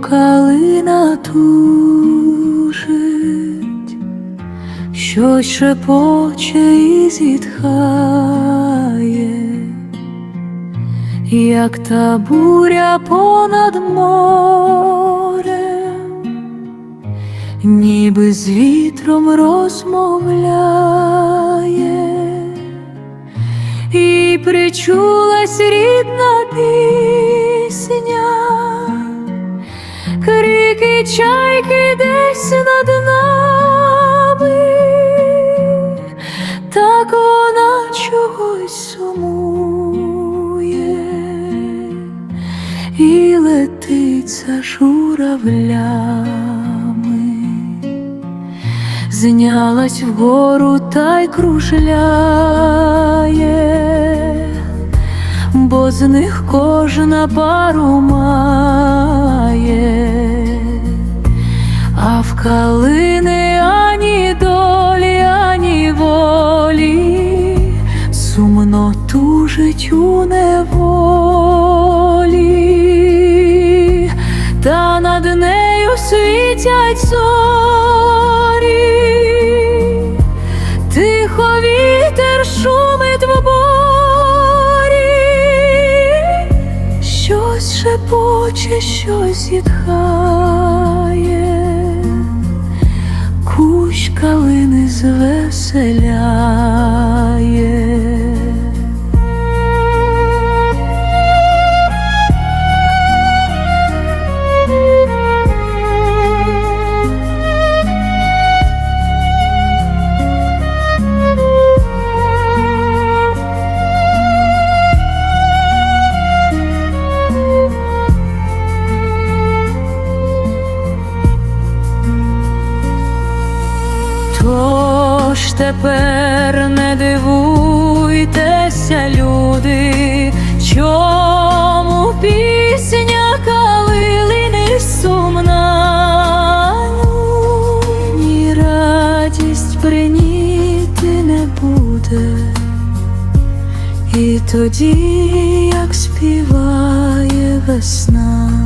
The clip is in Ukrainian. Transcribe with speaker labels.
Speaker 1: калина тужить, щось шепоче і зітхає, як та буря понад морем, ніби з вітром розмовляє, і причулась рідна пісня чайки десь над нами, так вона чогось сумує. І летить за журавлями, знялась вгору та й кружляє. Бо з них кожна пару має, тужить у неволі, та над нею світять зорі. Тихо вітер шумить в борі, щось шепоче, щось зітхає, кущ калини звеселяє. Тепер не дивуйтеся, люди, чому пісня калини сумна, ні радість приніти не буде, і тоді, як співає весна.